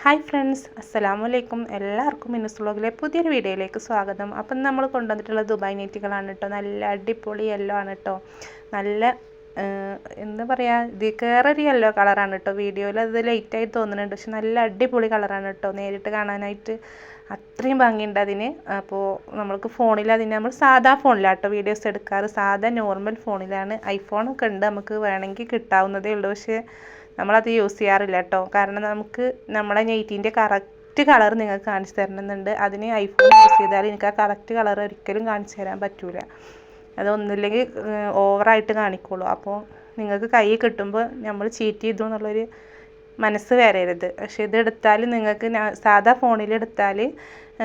Hi friends അസ്സലാമു അലൈക്കും എല്ലാവർക്കും മിനുസ് വ്ളോഗിലെ പുതിയൊരു വീഡിയോയിലേക്ക് സ്വാഗതം. അപ്പം നമ്മൾ കൊണ്ടുവന്നിട്ടുള്ള ദുബായ് നെറ്റുകളാണ് കേട്ടോ നല്ല അടിപൊളി യെല്ലോ ആണ് കേട്ടോ നല്ല എന്താ പറയുക ഇത് കയറൊരു യെല്ലോ കളറാണ് കേട്ടോ വീഡിയോയിൽ അത് ലൈറ്റായി തോന്നുന്നുണ്ട്. പക്ഷെ നല്ല അടിപൊളി കളറാണ് കേട്ടോ നേരിട്ട് കാണാനായിട്ട് അത്രയും ഭംഗിയുണ്ട് അതിന്. അപ്പോൾ നമ്മൾക്ക് ഫോണിൽ അതിന് നമ്മൾ സാധാ ഫോണിലാട്ടോ വീഡിയോസ് എടുക്കാറ്. സാധാ നോർമൽ ഫോണിലാണ്. ഐഫോണൊക്കെ ഉണ്ട്. നമുക്ക് വേണമെങ്കിൽ കിട്ടാവുന്നതേ ഉള്ളൂ. പക്ഷേ നമ്മളത് യൂസ് ചെയ്യാറില്ല കേട്ടോ കാരണം നമുക്ക് നമ്മുടെ നെയ്റ്റിന്റെ കറക്റ്റ് കളർ നിങ്ങൾക്ക് കാണിച്ചു തരണമെന്നുണ്ട്. അതിന് ഐഫോൺ യൂസ് ചെയ്താൽ എനിക്ക് ആ കറക്റ്റ് കളർ ഒരിക്കലും കാണിച്ചു തരാൻ പറ്റില്ല അതൊന്നുമില്ലെങ്കിൽ ഓവറായിട്ട് കാണിക്കുള്ളൂ. അപ്പോൾ നിങ്ങൾക്ക് കൈ കിട്ടുമ്പോൾ നമ്മൾ ചീറ്റ് ചെയ്തു എന്നുള്ളൊരു മനസ്സ് വരരുത്. പക്ഷെ ഇതെടുത്താൽ നിങ്ങൾക്ക് സാധാ ഫോണിലെടുത്താൽ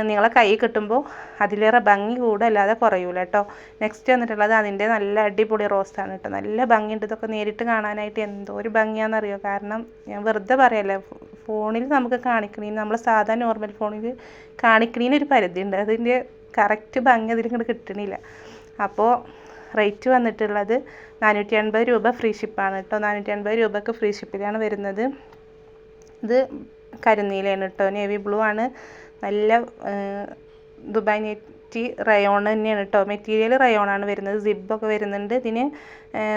നിങ്ങളെ കൈ കിട്ടുമ്പോൾ അതിലേറെ ഭംഗി കൂടല്ലാതെ കുറയൂല കേട്ടോ നെക്സ്റ്റ് വന്നിട്ടുള്ളത് അതിന്റെ നല്ല അടിപൊളി റോസാണ് കേട്ടോ നല്ല ഭംഗിയുണ്ട്. ഇതൊക്കെ നേരിട്ട് കാണാനായിട്ട് എന്തോ ഒരു ഭംഗിയാണെന്നറിയോ? കാരണം ഞാൻ വെറുതെ പറയല്ലേ ഫോണിൽ നമുക്ക് കാണിക്കണീന് നമ്മൾ സാധാ നോർമൽ ഫോണിൽ കാണിക്കണീന് ഒരു പരിധിയുണ്ട്. അതിന്റെ കറക്റ്റ് ഭംഗി അതിലിങ്ങോട്ട് കിട്ടണില്ല. അപ്പോൾ റേറ്റ് വന്നിട്ടുള്ളത് നാനൂറ്റി അൻപത് രൂപ ഫ്രീ ഷിപ്പാണ് കേട്ടോ നാനൂറ്റി അൻപത് രൂപക്ക് ഫ്രീ ഷിപ്പിലാണ് വരുന്നത്. ഇത് കരിനീലയാണ് കേട്ടോ നേവി ബ്ലൂ ആണ്. നല്ല ദുബായ് നെറ്റി റയോൺ തന്നെയാണ് കേട്ടോ മെറ്റീരിയൽ റയോൺ ആണ് വരുന്നത്. സിബൊക്കെ വരുന്നുണ്ട്. ഇതിന്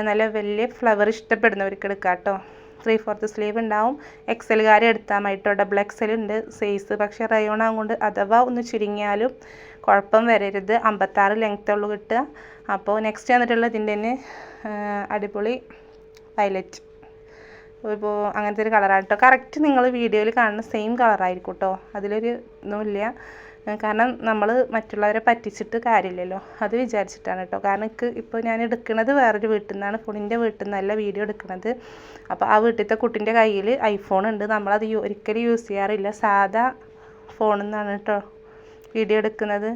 നല്ല വലിയ ഫ്ലവർ ഇഷ്ടപ്പെടുന്നവർക്ക് എടുക്കാം കേട്ടോ ത്രീ ഫോർത്ത് സ്ലീവ് ഉണ്ടാവും. എക്സലുകാരെ എടുത്താൽ മതിട്ടോ ഡബിൾ എക്സൽ ഉണ്ട്. സൈസ് പക്ഷേ റയോൺ ആകൊണ്ട് അഥവാ ഒന്ന് ചുരുങ്ങിയാലും കുഴപ്പം വരരുത്. അമ്പത്താറ് ലെങ്ത് ഉള്ളു കിട്ടുക. അപ്പോൾ നെക്സ്റ്റ് വന്നിട്ടുള്ള ഇതിന്റെ തന്നെ അടിപൊളി വയലറ്റ് ഇപ്പോൾ അങ്ങനത്തെ ഒരു കളറാണ് കേട്ടോ കറക്റ്റ് നിങ്ങൾ വീഡിയോയിൽ കാണുന്ന സെയിം കളറായിരിക്കും കേട്ടോ അതിലൊരു ഇതുമില്ല കാരണം നമ്മൾ മറ്റുള്ളവരെ പറ്റിച്ചിട്ട് കാര്യമില്ലല്ലോ. അത് വിചാരിച്ചിട്ടാണ് കേട്ടോ കാരണം എനിക്ക് ഇപ്പോൾ ഞാൻ എടുക്കുന്നത് വേറൊരു വീട്ടിൽ നിന്നാണ്. ഫോണിന്റെ വീട്ടിൽ നിന്നല്ല വീഡിയോ എടുക്കുന്നത് അപ്പോൾ ആ വീട്ടിലത്തെ കുട്ടിന്റെ കയ്യിൽ ഐഫോൺ ഉണ്ട്. നമ്മളത് ഒരിക്കലും യൂസ് ചെയ്യാറില്ല. സാധാ ഫോണിൽ നിന്നാണ് കേട്ടോ വീഡിയോ എടുക്കുന്നത്.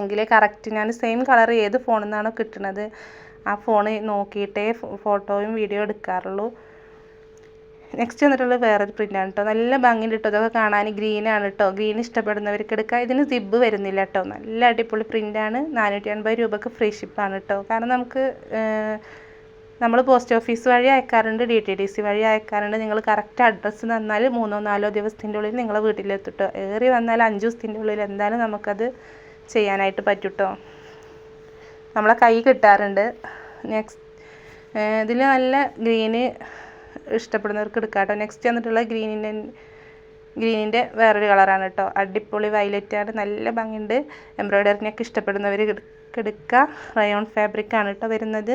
എങ്കിലേ കറക്റ്റ് ഞാൻ സെയിം കളർ ഏത് ഫോണിൽ നിന്നാണോ കിട്ടുന്നത് ആ ഫോൺ നോക്കിയിട്ടേ ഫോട്ടോയും വീഡിയോ എടുക്കാറുള്ളൂ. നെക്സ്റ്റ് വന്നിട്ടുള്ളത് വേറൊരു പ്രിന്റാണ് കേട്ടോ നല്ല ഭംഗിയുണ്ട് കേട്ടോ ഇതൊക്കെ കാണാൻ ഗ്രീനാണ് കേട്ടോ ഗ്രീൻ ഇഷ്ടപ്പെടുന്നവർക്ക് എടുക്കാം. ഇതിന് സിബ് വരുന്നില്ല കേട്ടോ നല്ല അടിപൊളി പ്രിന്റാണ് നാനൂറ്റി അൻപത് രൂപക്ക് ഫ്രീ ഷിപ്പാണ് കേട്ടോ കാരണം നമുക്ക് നമ്മൾ പോസ്റ്റ് ഓഫീസ് വഴി അയക്കാറുണ്ട് ഡി ടി ഡി സി വഴി അയക്കാറുണ്ട്. നിങ്ങൾ കറക്റ്റ് അഡ്രസ്സ് തന്നാൽ മൂന്നോ നാലോ ദിവസത്തിന്റെ ഉള്ളിൽ നിങ്ങളെ വീട്ടിലെത്തിട്ടോ ഏറി വന്നാൽ അഞ്ച് ദിവസത്തിന്റെ ഉള്ളിൽ എന്തായാലും നമുക്കത് ചെയ്യാനായിട്ട് പറ്റും കേട്ടോ നമ്മളെ കൈ കിട്ടാറുണ്ട്. നെക്സ്റ്റ് ഇതിൽ നല്ല ഗ്രീന് ഇഷ്ടപ്പെടുന്നവർക്ക് എടുക്കാം കേട്ടോ നെക്സ്റ്റ് വന്നിട്ടുള്ള ഗ്രീനിന്റെ ഗ്രീനിന്റെ വേറൊരു കളറാണ് കേട്ടോ. അടിപൊളി വയലറ്റാണ് നല്ല ഭംഗിയുണ്ട്. എംബ്രോയ്ഡറിനൊക്കെ ഇഷ്ടപ്പെടുന്നവർ എടുക്കുക റയോൺ ഫാബ്രിക് ആണ് കേട്ടോ വരുന്നത്.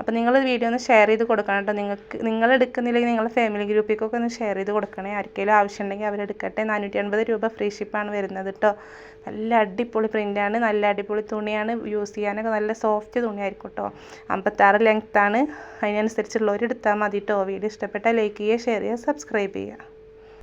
അപ്പോൾ നിങ്ങൾ വീഡിയോ ഒന്ന് ഷെയർ ചെയ്ത് കൊടുക്കണം കേട്ടോ. നിങ്ങൾക്ക് നിങ്ങൾ എടുക്കുന്നില്ലെങ്കിൽ നിങ്ങളുടെ ഫാമിലി ഗ്രൂപ്പിലേക്കൊക്കെ ഒന്ന് ഷെയർ ചെയ്ത് കൊടുക്കണേ. ആർക്കെങ്കിലും ആവശ്യമുണ്ടെങ്കിൽ അവരെടുക്കട്ടെ നാനൂറ്റി അൻപത് രൂപ ഫ്രീ ഷിപ്പാണ് വരുന്നത് കേട്ടോ. നല്ല അടിപൊളി പ്രിന്റാണ് നല്ല അടിപൊളി തുണിയാണ്. യൂസ് ചെയ്യാനൊക്കെ നല്ല സോഫ്റ്റ് തുണിയായിരിക്കും കേട്ടോ. അമ്പത്താറ് ലെങ്ത്താണ് അതിനനുസരിച്ചുള്ളവർ എടുത്താൽ മതി കേട്ടോ. വീഡിയോ ഇഷ്ടപ്പെട്ടാൽ ലൈക്ക് ചെയ്യുക ഷെയർ ചെയ്യുക സബ്സ്ക്രൈബ് ചെയ്യുക.